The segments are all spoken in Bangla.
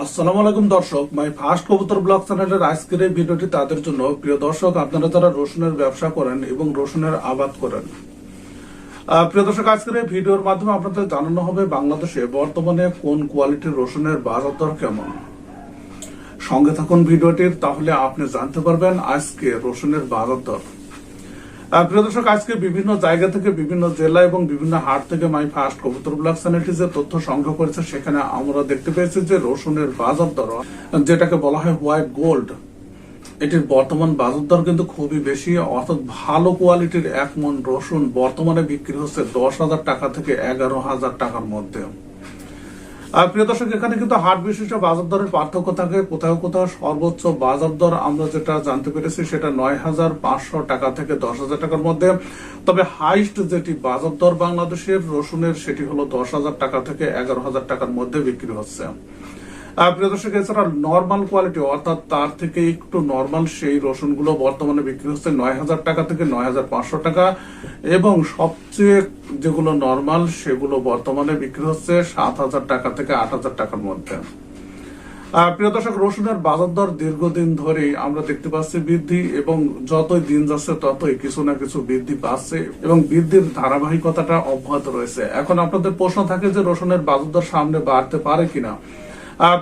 আসসালামু আলাইকুম দর্শক, মাই ফার্স্ট কবুতর ব্লগ চ্যানেলের আজকের এই ভিডিওটি তাদের জন্য। প্রিয় দর্শক, আপনারা যারা রসুনের ব্যবসা করেন এবং রসুনের আবাদ করেন প্রিয় দর্শক, আজকের এই ভিডিওর মাধ্যমে আপনাদের জানানো হবে বাংলাদেশে বর্তমানে কোন কোয়ালিটির রসুনের বাজার দর কেমন। সঙ্গে থাকুন ভিডিওটির, তাহলে আপনি জানতে পারবেন আজকে রসুনের বাজার দর। প্রিয় দর্শক, আজকে বিভিন্ন জায়গা থেকে বিভিন্ন জেলা এবং বিভিন্ন হাট থেকে মাই ফার্স্ট কবুতর চ্যানেলটি যে তথ্য সংগ্রহ করেছে। সেখানে আমরা দেখতে পেয়েছি যে রসুনের বাজার দর, যেটাকে বলা হয় হোয়াইট গোল্ড, এটির বর্তমান বাজার দর কিন্তু খুবই বেশি, অর্থাৎ ভালো কোয়ালিটির এক মন রসুন বর্তমানে বিক্রি হচ্ছে দশ হাজার টাকা থেকে এগারো হাজার টাকার মধ্যে। প্রিয় দর্শক, এখানে কিন্তু হাট বিশিষ্ট বাজার দরের পার্থক্য থাকে। কোথাও কোথাও সর্বোচ্চ বাজার দর আমরা যেটা জানতে পেরেছি, সেটা নয় হাজার পাঁচশো টাকা থেকে দশ হাজার টাকার মধ্যে। তবে হাইস্ট যেটি বাজার দর বাংলাদেশের, রসুনের, সেটি হলো দশ হাজার টাকা থেকে এগারো হাজার টাকার মধ্যে বিক্রি হচ্ছে। প্রিয় দর্শক, এছাড়া নর্মাল কোয়ালিটি অর্থাৎ তার থেকে একটু নর্মাল সেই রসুনগুলো বর্তমানে বিক্রি হচ্ছে নয় হাজার টাকা থেকে নয় হাজার পাঁচশো টাকা। এবং সবচেয়ে যেগুলো নর্মাল সেগুলো বর্তমানে বিক্রি হচ্ছে সাত হাজার টাকা থেকে আট হাজার টাকার মধ্যে। প্রিয় দর্শক, রসুনের বাজার দর দীর্ঘদিন ধরেই আমরা দেখতে পাচ্ছি বৃদ্ধি এবং যতই দিন যাচ্ছে ততই কিছু না কিছু বৃদ্ধি পাচ্ছে এবং বৃদ্ধির ধারাবাহিকতাটা অব্যাহত রয়েছে। এখন আপনাদের প্রশ্ন থাকে যে রসুনের বাজার দর সামনে বাড়তে পারে কিনা?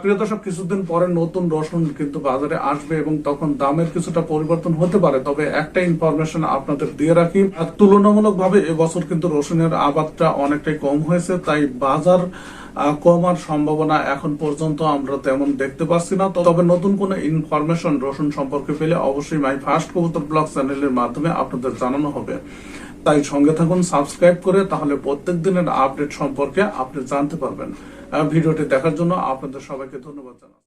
প্রিয় দর্শক, কিছুদিন পরে নতুন রসুন কিন্তু বাজারে আসবে এবং তখন দামের কিছুটা পরিবর্তন হতে পারে। তবে একটা ইনফরমেশন আপনাদের দিয়ে রাখি তুলনামূলকভাবে এবছর কিন্তু রসুনের আবাদটা অনেকটাই কম হয়েছে, তাই বাজার কমার সম্ভাবনা এখন পর্যন্ত আমরা তেমন দেখতে পাচ্ছি না। তবে নতুন কোনো ইনফরমেশন রসুন সম্পর্কে পেলে অবশ্যই মাই ফার্স্ট কবুতর ব্লগ চ্যানেলের মাধ্যমে আপনাদের জানানো হবে। তাই সঙ্গে থাকুন, সাবস্ক্রাইব করে তাহলে প্রত্যেক দিনের আপডেট সম্পর্কে আপনি জানতে পারবেন। ভিডিওটি দেখার জন্য আপনাদের সবাইকে ধন্যবাদ জানাই